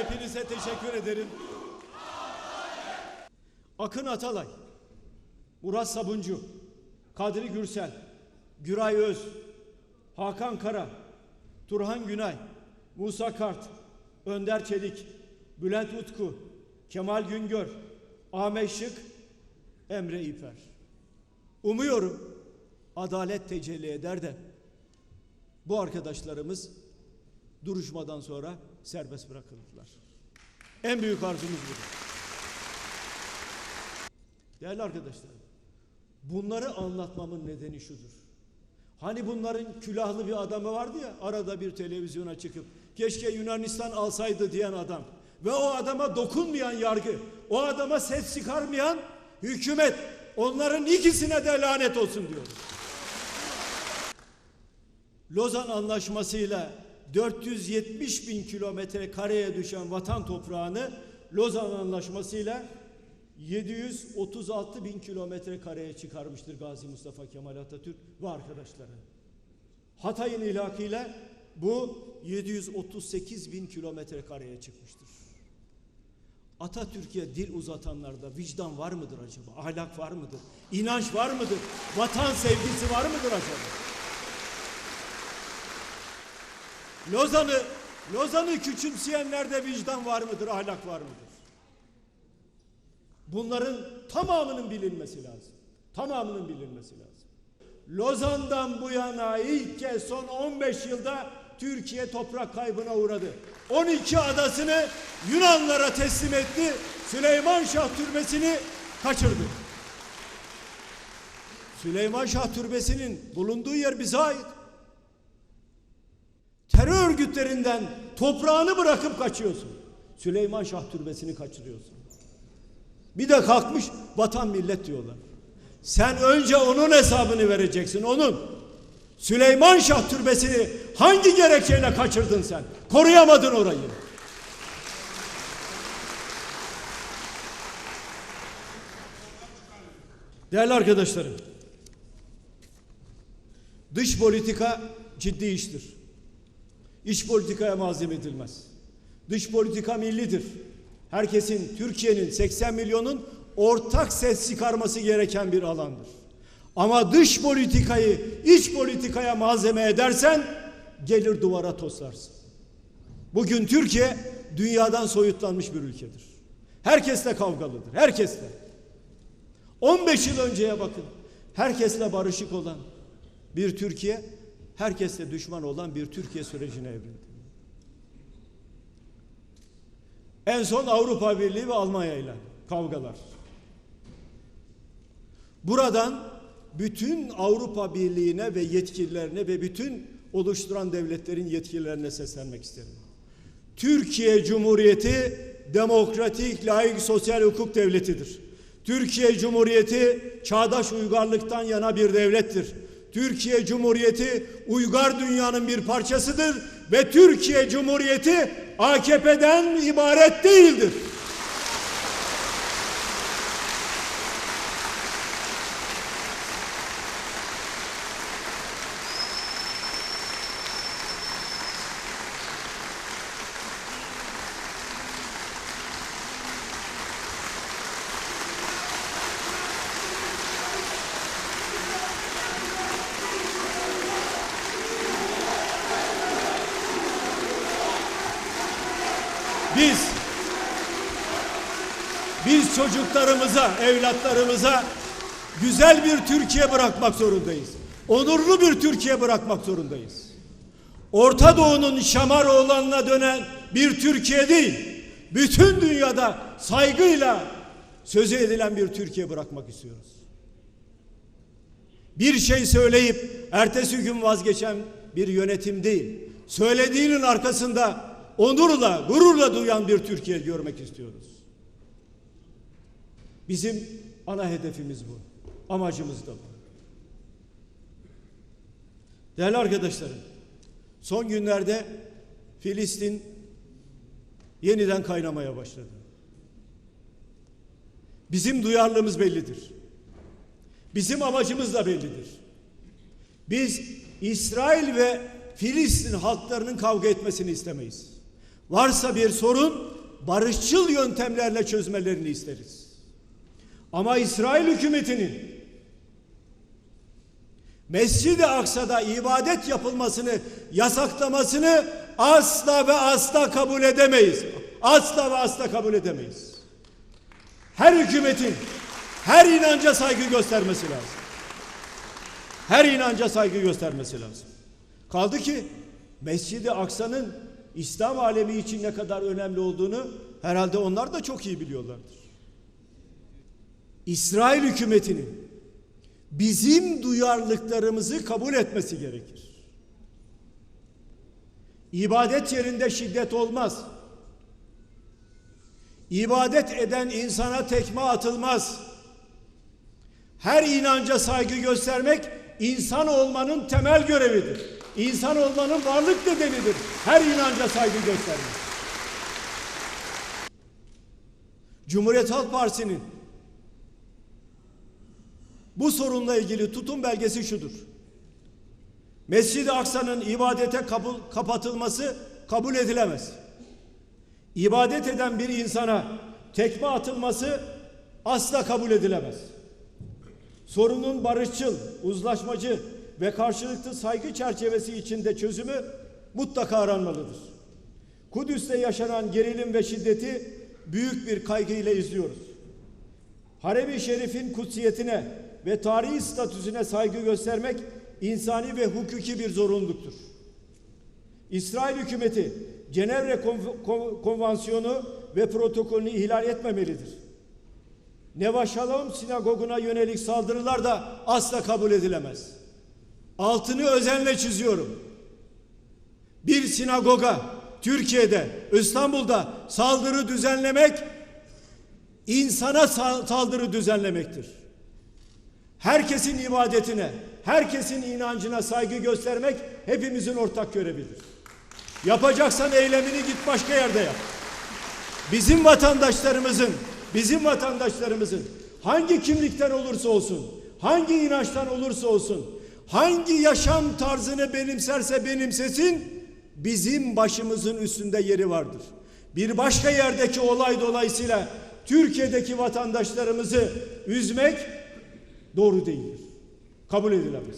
Hepinize teşekkür ederim. Akın Atalay, Murat Sabuncu, Kadri Gürsel, Güray Öz, Hakan Kara, Turhan Günay, Musa Kart, Önder Çelik, Bülent Utku, Kemal Güngör, Ahmet Şık, Emre İper. Umuyorum adalet tecelli eder de bu arkadaşlarımız duruşmadan sonra serbest bırakılırlar. En büyük arzumuz budur. Değerli arkadaşlar, bunları anlatmamın nedeni şudur. Hani bunların külahlı bir adamı vardı ya arada bir televizyona çıkıp keşke Yunanistan alsaydı diyen adam ve o adama dokunmayan yargı, o adama ses çıkarmayan hükümet onların ikisine de lanet olsun diyoruz. Lozan Anlaşması'yla 470 bin kilometre kareye düşen vatan toprağını Lozan Anlaşması'yla 736 bin kilometre kareye çıkarmıştır Gazi Mustafa Kemal Atatürk ve arkadaşları. Hatay'ın ilhakıyla bu 738 bin kilometre kareye çıkmıştır. Atatürk'e dil uzatanlarda vicdan var mıdır acaba? Ahlak var mıdır? İnanç var mıdır? Vatan sevgisi var mıdır acaba? Lozan'ı Lozan'ı küçümseyenlerde vicdan var mıdır, ahlak var mıdır? Bunların tamamının bilinmesi lazım. Tamamının bilinmesi lazım. Lozan'dan bu yana ilk kez son 15 yılda Türkiye toprak kaybına uğradı. 12 adasını Yunanlara teslim etti. Süleyman Şah Türbesi'ni kaçırdı. Süleyman Şah Türbesi'nin bulunduğu yer bize ait terör örgütlerinden toprağını bırakıp kaçıyorsun. Süleyman Şah Türbesi'ni kaçırıyorsun. Bir de kalkmış vatan millet diyorlar. Sen önce onun hesabını vereceksin onun. Süleyman Şah Türbesi'ni hangi gerekçeyle kaçırdın sen? Koruyamadın orayı. Değerli arkadaşlarım, dış politika ciddi iştir. İç politikaya malzeme edilmez. Dış politika millidir. Herkesin, Türkiye'nin 80 milyonun ortak ses çıkarması gereken bir alandır. Ama dış politikayı iç politikaya malzeme edersen gelir duvara toslarsın. Bugün Türkiye dünyadan soyutlanmış bir ülkedir. Herkesle kavgalıdır. Herkesle. 15 yıl önceye bakın. Herkesle barışık olan bir Türkiye herkesle düşman olan bir Türkiye sürecine evrildi. En son Avrupa Birliği ve Almanya ile kavgalar. Buradan bütün Avrupa Birliği'ne ve yetkililerine ve bütün oluşturan devletlerin yetkililerine seslenmek isterim. Türkiye Cumhuriyeti demokratik, layık, sosyal hukuk devletidir. Türkiye Cumhuriyeti çağdaş uygarlıktan yana bir devlettir. Türkiye Cumhuriyeti uygar dünyanın bir parçasıdır ve Türkiye Cumhuriyeti AKP'den ibaret değildir. Biz biz çocuklarımıza, evlatlarımıza güzel bir Türkiye bırakmak zorundayız. Onurlu bir Türkiye bırakmak zorundayız. Orta Doğu'nun şamar oğlanına dönen bir Türkiye değil, bütün dünyada saygıyla sözü edilen bir Türkiye bırakmak istiyoruz. Bir şey söyleyip ertesi gün vazgeçen bir yönetim değil, söylediğinin arkasında onurla, gururla duyan bir Türkiye görmek istiyoruz. Bizim ana hedefimiz bu. Amacımız da bu. Değerli arkadaşlarım, son günlerde Filistin yeniden kaynamaya başladı. Bizim duyarlılığımız bellidir. Bizim amacımız da bellidir. Biz İsrail ve Filistin halklarının kavga etmesini istemeyiz. Varsa bir sorun barışçıl yöntemlerle çözmelerini isteriz. Ama İsrail hükümetinin Mescid-i Aksa'da ibadet yapılmasını yasaklamasını asla ve asla kabul edemeyiz. Asla ve asla kabul edemeyiz. Her hükümetin her inanca saygı göstermesi lazım. Her inanca saygı göstermesi lazım. Kaldı ki Mescid-i Aksa'nın İslam alemi için ne kadar önemli olduğunu herhalde onlar da çok iyi biliyorlardır. İsrail hükümetinin bizim duyarlılıklarımızı kabul etmesi gerekir. İbadet yerinde şiddet olmaz. İbadet eden insana tekme atılmaz. Her inanca saygı göstermek insan olmanın temel görevidir. İnsan olmanın varlık nedenidir. Her inanca saygı göstermek. Cumhuriyet Halk Partisi'nin bu sorunla ilgili tutum belgesi şudur. Mescid-i Aksa'nın ibadete kabul, kapatılması kabul edilemez. İbadet eden bir insana tekme atılması asla kabul edilemez. Sorunun barışçıl, uzlaşmacı ve karşılıklı saygı çerçevesi içinde çözümü mutlaka aranmalıdır. Kudüs'te yaşanan gerilim ve şiddeti büyük bir kaygıyla izliyoruz. Harem-i Şerif'in kutsiyetine ve tarihi statüsüne saygı göstermek insani ve hukuki bir zorunluluktur. İsrail hükümeti Cenevre Konv- Kon- Konvansiyonu ve protokolünü ihlal etmemelidir. Neva Shalom sinagoguna yönelik saldırılar da asla kabul edilemez. Altını özenle çiziyorum. Bir sinagoga Türkiye'de, İstanbul'da saldırı düzenlemek insana sa- saldırı düzenlemektir. Herkesin ibadetine, herkesin inancına saygı göstermek hepimizin ortak görevidir. Yapacaksan eylemini git başka yerde yap. Bizim vatandaşlarımızın, bizim vatandaşlarımızın hangi kimlikten olursa olsun, hangi inançtan olursa olsun, hangi yaşam tarzını benimserse benimsesin, bizim başımızın üstünde yeri vardır. Bir başka yerdeki olay dolayısıyla Türkiye'deki vatandaşlarımızı üzmek doğru değildir. Kabul edilemez.